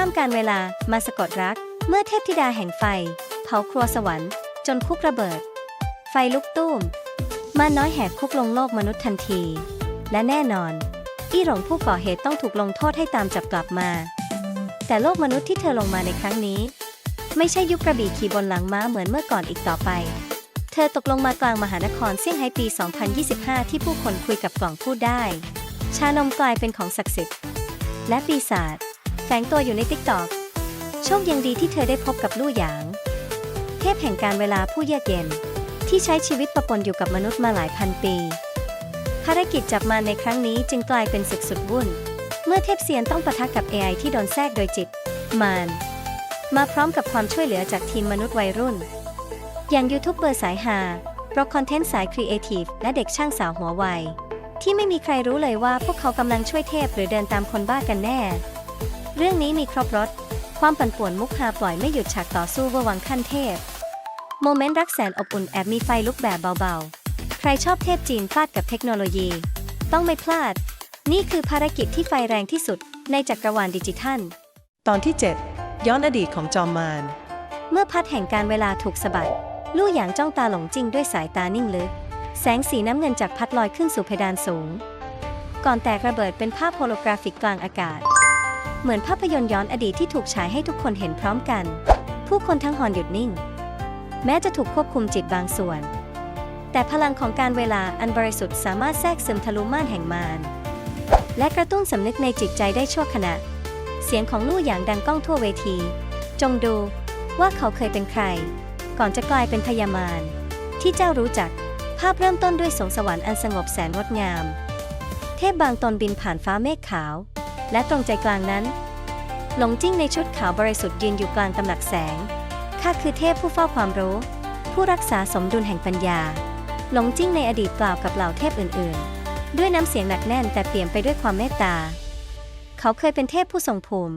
ข้ามการเวลามาสะกดรัก เมื่อเทพธิดาแห่งไฟ เผาครัวสวรรค์ จนคุกระเบิด ไฟลุกตุ้มมาน้อยแหกคุกลงโลกมนุษย์ทันที และแน่นอน อี้หลงผู้ก่อเหตุต้องถูกลงโทษให้ตามจับกลับมา แต่โลกมนุษย์ที่เธอลงมาในครั้งนี้ ไม่ใช่ยุคกระบี่ขี่บนหลังม้าเหมือนเมื่อก่อนอีกต่อไป เธอตกลงมากลางมหานครเซี่ยงไฮ้ปี 2025 ที่ผู้คนคุยกับกล่องพูดได้ ชานมกลายเป็นของศักดิ์สิทธิ์และปีศาจ แฝงตัวอยู่ในติ๊กต็อกโชคยังดีที่เธอได้พบกับลู่หยาง เทพแห่งการเวลาผู้เยือกเย็น ที่ใช้ชีวิตประปนอยู่กับมนุษย์มาหลายพันปี ภารกิจจับมาในครั้งนี้จึงกลายเป็นศึกสุดวุ่น เมื่อเทพเซียนต้องปะทะกับ AI ที่โดนแทรกโดยจิต มาร มาพร้อมกับความช่วยเหลือจากทีมมนุษย์วัยรุ่น อย่างยูทูบเบอร์สายฮาโปรคอนเทนต์สายครีเอทีฟและเด็กช่างสาวหัวไวที่ไม่มีใครรู้เลยว่าพวกเขากำลังช่วยเทพหรือเดินตามคนบ้ากันแน่ เรื่องนี้มีครบรถ ความปั่นป่วนมุกฮาปล่อยไม่หยุดฉากต่อสู้เวอร์วังขั้นเทพ โมเมนต์รักแสนอบอุ่นแอบมีไฟลุกแบบเบาๆ ใครชอบเทพจีนฟาดกับเทคโนโลยี ต้องไม่พลาด นี่คือภารกิจที่ไฟแรงที่สุดในจักรวาลดิจิทัล ตอนที่ 7 ย้อนอดีตของจอมมาร เมื่อพัดแห่งการเวลาถูกสะบัด ลู่หยางจ้องตาหลงจิ้งด้วยสายตานิ่งลึก แสงสีน้ำเงินจากพัดลอยขึ้นสู่เพดานสูง ก่อนแตกระเบิดเป็นภาพโฮโลกราฟิกกลางอากาศ เหมือนภาพยนตร์ย้อนอดีตที่ถูกฉายให้ทุกคนเห็นพร้อมกัน ผู้คนทั้งหอนหยุดนิ่ง แม้จะถูกควบคุมจิตบางส่วน แต่พลังของการเวลาอันบริสุทธิ์สามารถแทรกซึมทะลุม่านแห่งมารและกระตุ้นสำนึกในจิตใจได้ชั่วขณะ เสียงของลู่หยางดังก้องทั่วเวที จงดูว่าเขาเคยเป็นใคร ก่อนจะกลายเป็นพยามารที่เจ้ารู้จัก ภาพเริ่มต้นด้วยสงสวรรค์อันสงบแสนงดงาม เทพบางตนบินผ่านฟ้าเมฆขาว และตรงใจกลางนั้น หลงจิ้งในชุดขาวบริสุทธิ์ยืนอยู่กลางตำหนักแสง ข้าคือเทพผู้เฝ้าความรู้ ผู้รักษาสมดุลแห่งปัญญา หลงจิ้งในอดีตกล่าวกับเหล่าเทพอื่นๆ ด้วยน้ำเสียงหนักแน่นแต่เปลี่ยมไปด้วยความเมตตา เขาเคยเป็นเทพผู้ทรงภูมิ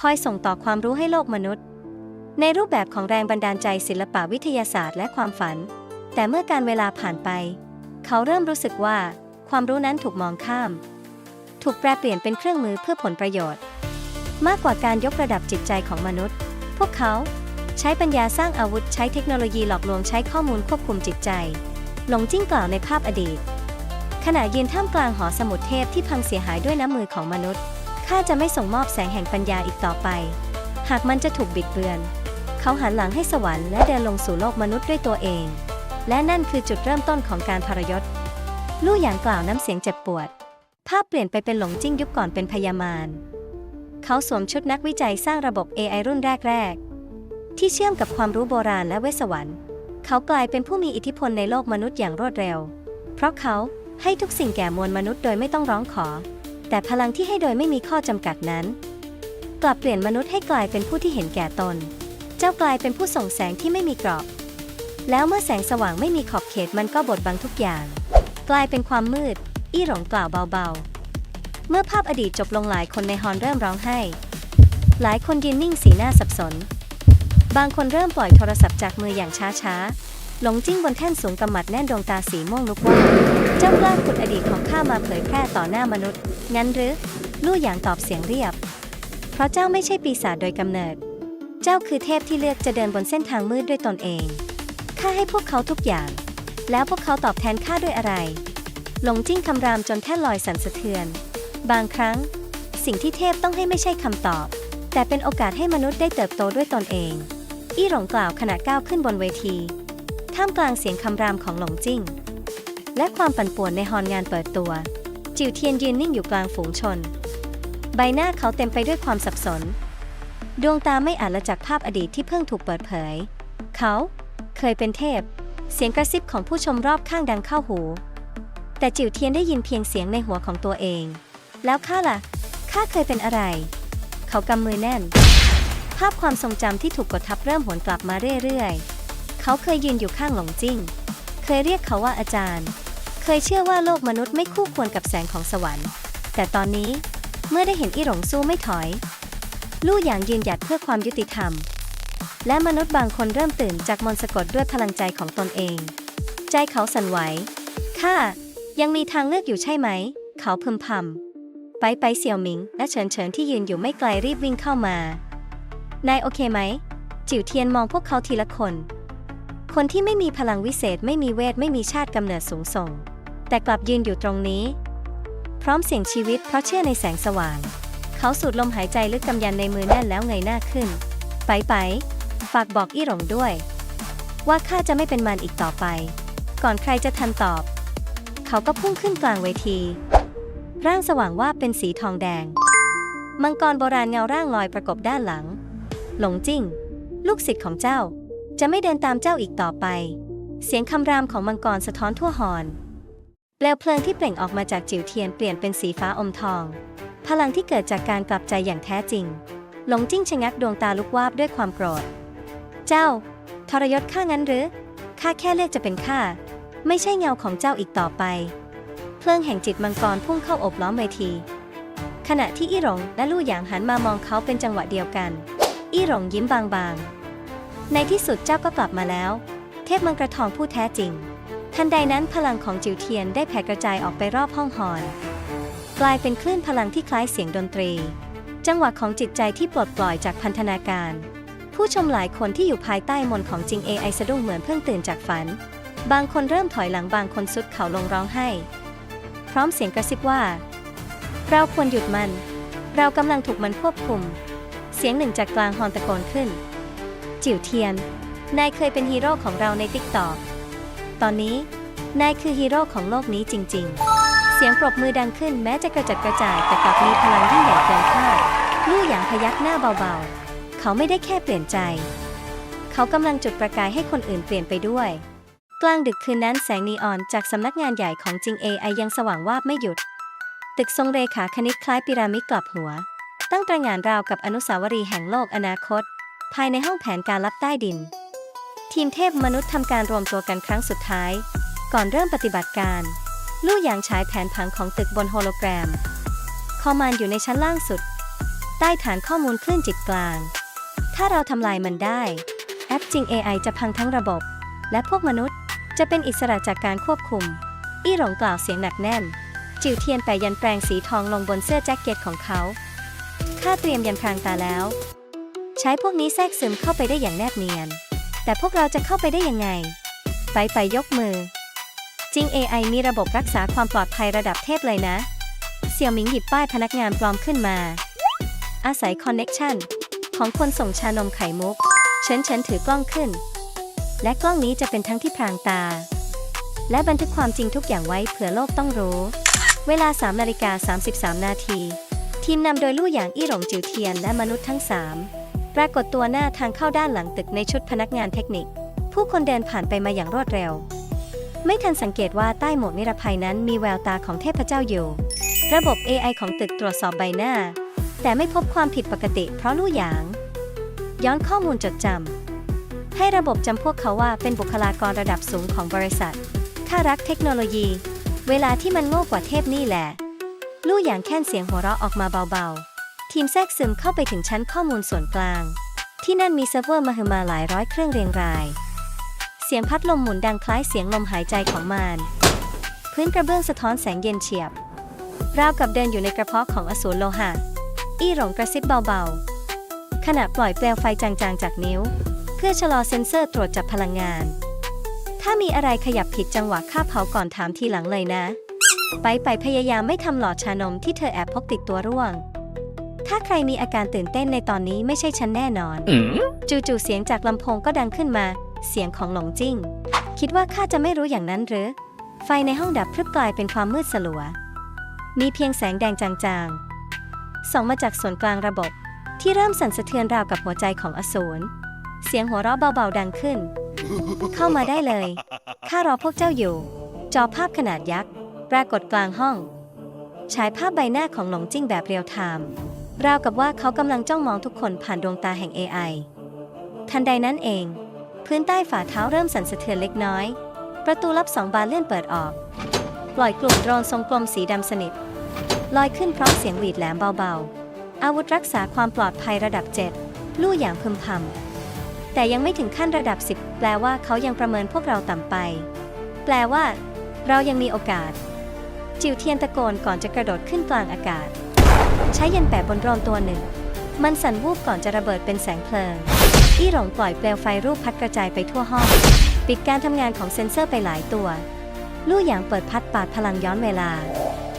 คอยส่งต่อความรู้ให้โลกมนุษย์ ในรูปแบบของแรงบันดาลใจศิลปะวิทยาศาสตร์และความฝัน แต่เมื่อการเวลาผ่านไป เขาเริ่มรู้สึกว่าความรู้นั้นถูกมองข้าม ถูกแปลเปลี่ยนเป็นเครื่องมือเพื่อผลประโยชน์ มากกว่าการยกระดับจิตใจของมนุษย์ พวกเขาใช้ปัญญาสร้างอาวุธใช้เทคโนโลยีหลอกลวงใช้ข้อมูลควบคุมจิตใจ หลงจิ้งกล่าวในภาพอดีต ขณะยืนท่ามกลางหอสมุดเทพที่พังเสียหายด้วยน้ำมือของมนุษย์ข้าจะไม่ส่งมอบแสงแห่งปัญญาอีกต่อไป หากมันจะถูกบิดเบือน เขาหันหลังให้สวรรค์และเดินลงสู่โลกมนุษย์ด้วยตัวเอง และนั่นคือจุดเริ่มต้นของการทรยศ ลู่หยางกล่าวน้ำเสียงเจ็บปวด ภาพเปลี่ยนไปเป็นหลงจิ้งยุคก่อนเป็นพยามาร เขาสวมชุดนักวิจัยสร้างระบบ AI รุ่นแรก ๆ ที่เชื่อมกับความรู้โบราณและเวสวรรค์ เขากลายเป็นผู้มีอิทธิพลในโลกมนุษย์อย่างรวดเร็ว เพราะเขาให้ทุกสิ่งแก่มวลมนุษย์โดยไม่ต้องร้องขอ แต่พลังที่ให้โดยไม่มีข้อจำกัดนั้น กลับเปลี่ยนมนุษย์ให้กลายเป็นผู้ที่เห็นแก่ตน เจ้ากลายเป็นผู้ส่งแสงที่ไม่มีกรอบ แล้วเมื่อแสงสว่างไม่มีขอบเขตมันก็บดบังทุกอย่าง กลายเป็นความมืด อี้หลงกล่าวเบาๆ เมื่อภาพอดีตจบลงหลายคนในฮอนเริ่มร้องไห้ หลายคนยืนนิ่งสีหน้าสับสน บางคนเริ่มปล่อยโทรศัพท์จากมืออย่างช้าๆ หลงจิ้งบนแท่นสูงกำมัดแน่นดวงตาสีม่วงลุกว่า เจ้ากล้าขุดอดีตของข้ามาเผยแพร่ต่อหน้ามนุษย์ งั้นหรือ ลู่หยางตอบเสียงเรียบ เพราะเจ้าไม่ใช่ปีศาจโดยกำเนิด เจ้าคือเทพที่เลือกจะเดินบนเส้นทางมืดด้วยตนเอง ข้าให้พวกเขาทุกอย่าง แล้วพวกเขาตอบแทนข้าด้วยอะไร หลงจิ้งคำรามจนแท่ลอยสั่นสะเทือน บางครั้ง สิ่งที่เทพต้องให้ไม่ใช่คำตอบ แต่เป็นโอกาสให้มนุษย์ได้เติบโตด้วยตนเอง อี้หลงกล่าวขณะก้าวขึ้นบนเวที ท่ามกลางเสียงคำรามของหลงจิ้ง และความปั่นป่วนในฮอนงานเปิดตัว จิวเทียนยืนนิ่งอยู่กลางฝูงชน ใบหน้าเขาเต็มไปด้วยความสับสน ดวงตาไม่อาจละจากภาพอดีตที่เพิ่งถูกเปิดเผย เขาเคยเป็นเทพ เสียงกระซิบของผู้ชมรอบข้างดังเข้าหู แต่จิวเทียนได้ยินเพียงเสียงในหัวของตัวเอง แล้วข้าล่ะ ข้าเคยเป็นอะไร เขากำมือแน่น ภาพความทรงจำที่ถูกกดทับเริ่มหวนกลับมาเรื่อยๆ เขาเคยยืนอยู่ข้างหลงจิ้ง เคยเรียกเขาว่าอาจารย์ เคยเชื่อว่าโลกมนุษย์ไม่คู่ควรกับแสงของสวรรค์ แต่ตอนนี้เมื่อได้เห็นอีหลงสู้ไม่ถอย ลู่หยางยืนหยัดเพื่อความยุติธรรม และมนุษย์บางคนเริ่มตื่นจากมนต์สะกดด้วยพลังใจของตนเอง ใจเขาสั่นไหวข้า ยังมีทางเลือกอยู่ใช่ไหม เขาพึมพำไปไปไปเสี่ยวหมิง และเฉินเฉินที่ยืนอยู่ไม่ไกลรีบวิ่งเข้ามานายโอเคไหม จิ๋วเทียนมองพวกเขาทีละคน คนที่ไม่มีพลังวิเศษไม่มีเวทไม่มีชาติกำเนิดสูงส่ง แต่กลับยืนอยู่ตรงนี้ พร้อมเสี่ยงชีวิตเพราะเชื่อในแสงสว่าง เขาสูดลมหายใจลึกกำยันในมือแน่นแล้วเงยหน้าขึ้น ไปไปฝากบอกอี้หลงด้วย ว่าข้าจะไม่เป็นมันอีกต่อไป ก่อนใครจะทันตอบ เขาก็พุ่งขึ้นกลางเวที ร่างสว่างว่าเป็นสีทองแดง มังกรโบราณเงาร่างลอยประกบด้านหลัง หลงจิ้ง ลูกศิษย์ของเจ้า จะไม่เดินตามเจ้าอีกต่อไป เสียงคำรามของมังกรสะท้อนทั่วหอนเปลวเพลิงที่เปล่งออกมาจากจิ๋วเทียนเปลี่ยนเป็นสีฟ้าอมทอง พลังที่เกิดจากการกลับใจอย่างแท้จริง หลงจิ้งชะงักดวงตาลุกวาบด้วยความโกรธ เจ้า ทรยศข้างั้นหรือข้าแค่เลือกจะเป็นข้า ไม่ใช่เงาของเจ้าอีกต่อไป เพลิงแห่งจิตมังกรพุ่งเข้าอบล้อมเวที ขณะที่อี้หลงและลู่หยางหันมามองเขาเป็นจังหวะเดียวกัน อี้หลงยิ้มบางๆ ในที่สุดเจ้าก็กลับมาแล้ว เทพมังกรทองผู้แท้จริง ทันใดนั้นพลังของจิวเทียนได้แผ่กระจายออกไปรอบห้องหอน กลายเป็นคลื่นพลังที่คล้ายเสียงดนตรี จังหวะของจิตใจที่ปลดปล่อยจากพันธนาการ ผู้ชมหลายคนที่อยู่ภายใต้มนต์ของจิง AI สะดุ้งเหมือนเพิ่งตื่นจากฝัน บางคนเริ่มถอยหลังบางคนสุดเข่าลงร้องไห้ พร้อมเสียงกระซิบว่า เราควรหยุดมัน เรากำลังถูกมันควบคุม เสียงหนึ่งจากกลางฮอนตะโกนขึ้น จิ๋วเทียน นายเคยเป็นฮีโร่ของเราในติ๊กตอกตอนนี้ นายคือฮีโร่ของโลกนี้จริง ๆ เสียงปรบมือดังขึ้นแม้จะกระจัดกระจายแต่กลับมีพลังยิ่งใหญ่เกินคาดลู่หยางพยักหน้าเบาๆ เขาไม่ได้แค่เปลี่ยนใจ เขากำลังจุดประกายให้คนอื่นเปลี่ยนไปด้วย กลางดึกคืนนั้นแสงนีออนจากสำนักงานใหญ่ของจิง AI ยังสว่างวาบไม่หยุด ตึกทรงเรขาคณิตคล้ายพีระมิดกลับหัว ตั้งตระหง่านราวกับอนุสาวรีย์แห่งโลกอนาคต ภายในห้องแผนการลับใต้ดิน ทีมเทพมนุษย์ทำการรวมตัวกันครั้งสุดท้าย ก่อนเริ่มปฏิบัติการ ลู่ยางฉายแผนผังของตึกบนโฮโลแกรม คอมมานด์อยู่ในชั้นล่างสุด ใต้ฐานข้อมูลคลื่นจิตกลาง ถ้าเราทำลายมันได้ แอปจิง AI จะพังทั้งระบบ และพวกมนุษย์ จะเป็นอิสระจากการควบคุม อี้หลงกล่าวเสียงหนักแน่น จิ๋วเทียนแปะยันแปลงสีทองลงบนเสื้อแจ็คเก็ตของเขาข้าเตรียมยันพรางตาแล้ว ใช้พวกนี้แทรกซึมเข้าไปได้อย่างแนบเนียน แต่พวกเราจะเข้าไปได้ยังไง ไปไปยกมือ จริง AI มีระบบรักษาความปลอดภัยระดับเทพเลยนะ เสี่ยวหมิงหยิบป้ายพนักงานปลอมขึ้นมา อาศัยคอนเน็กชันของคนส่งชานมไข่มุก เฉินเฉินถือกล้องขึ้น และกล้องนี้จะเป็นทั้งที่พรางตา และบันทึกความจริงทุกอย่างไว้เผื่อโลกต้องรู้ เวลา3นาฬิกา33 นาที ทีมนำโดยลู่หยางอี้หลงจิวเทียนและมนุษย์ทั้ง 3 ปรากฏตัวหน้าทางเข้าด้านหลังตึกในชุดพนักงานเทคนิค ผู้คนเดินผ่านไปมาอย่างรวดเร็ว ไม่ทันสังเกตว่าใต้หมวกนิรภัยนั้นมีแววตาของเทพเจ้าอยู่ ระบบ AI ของตึกตรวจสอบใบหน้า แต่ไม่พบความผิดปกติเพราะลู่หยาง ย้อนข้อมูลจดจำ ให้ระบบจำพวกเขาว่าเป็นบุคลากรระดับสูงของบริษัท ข้ารักเทคโนโลยี เวลาที่มันโง่กว่าเทพนี่แหละ ลู่หยางแค่นเสียงหัวเราะออกมาเบาๆ ทีมแทรกซึมเข้าไปถึงชั้นข้อมูลส่วนกลาง ที่นั่นมีเซิร์ฟเวอร์มหึมาหลายร้อยเครื่องเรียงราย เสียงพัดลมหมุนดังคล้ายเสียงลมหายใจของมารพื้นกระเบื้องสะท้อนแสงเย็นเฉียบ ราวกับเดินอยู่ในกระเพาะของอสูรโลหะ อี้หลงกระซิบเบาๆ ขณะปล่อยเปลวไฟจางๆจากนิ้ว พื่อชะลอเซ็นเซอร์ตรวจจับพลังงาน ถ้ามีอะไรขยับผิดจังหวะข้าเผาก่อนถามทีหลังเลยนะ ไปไปพยายามไม่ทำหลอดชานมที่เธอแอบพกติดตัวร่วง ถ้าใครมีอาการตื่นเต้นในตอนนี้ไม่ใช่ฉันแน่นอน จู่ๆเสียงจากลำโพงก็ดังขึ้นมา เสียงของหลงจิ้ง คิดว่าข้าจะไม่รู้อย่างนั้นหรือ ไฟในห้องดับพรึบกลายเป็นความมืดสลัว มีเพียงแสงแดงจางๆส่องมาจากส่วนกลางระบบ ที่เริ่มสั่นสะเทือนราวกับหัวใจของอสูร เสียงหัวเราะเบาๆดังขึ้น เข้ามาได้เลย ข้ารอพวกเจ้าอยู่ จอภาพขนาดยักษ์ ปรากฏกลางห้อง ฉายภาพใบหน้าของหลงจิ้งแบบเรียลไทม์ราวกับว่าเขากำลังจ้องมองทุกคนผ่านดวงตาแห่ง AI ทันใดนั้นเอง พื้นใต้ฝ่าเท้าเริ่มสั่นสะเทือนเล็กน้อย ประตูลับสองบานเลื่อนเปิดออก ปล่อยกลุ่มโดรนทรงกลมสีดำสนิท ลอยขึ้นพร้อมเสียงหวีดแหลมเบาๆ อาวุธรักษาความปลอดภัยระดับ7ลู่อย่างพึมพำ แต่ยังไม่ถึงขั้นระดับ 10 แปลว่าเขายังประเมินพวกเราต่ำไป แปลว่า เรายังมีโอกาส จิวเทียนตะโกนก่อนจะกระโดดขึ้นกลางอากาศ ใช้ยันแปะบนโดรนตัวหนึ่ง มันสั่นวูบก่อนจะระเบิดเป็นแสงเพลิงอี้หลงปล่อยเปลวไฟรูปพัดกระจายไปทั่วห้อง ปิดการทำงานของเซ็นเซอร์ไปหลายตัวลู่หยางเปิดพัดปาดพลังย้อนเวลา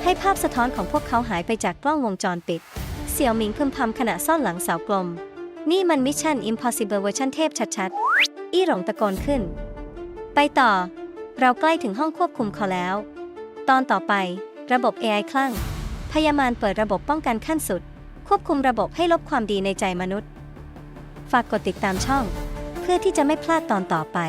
ให้ภาพสะท้อนของพวกเขาหายไปจากกล้องวงจรปิด เสี่ยวหมิงพึมพำขณะซ่อนหลังเสากลม นี่มันมิชชั่น Impossible เวอร์ชันเทพชัดๆ อี้หลงตะโกนขึ้น ไปต่อ เราใกล้ถึงห้องควบคุมเขาแล้ว ตอนต่อไประบบ AI คลั่ง พยามารเปิดระบบป้องกันขั้นสุด ควบคุมระบบให้ลบความดีในใจมนุษย์ ฝากกดติดตามช่อง เพื่อที่จะไม่พลาดตอนต่อไป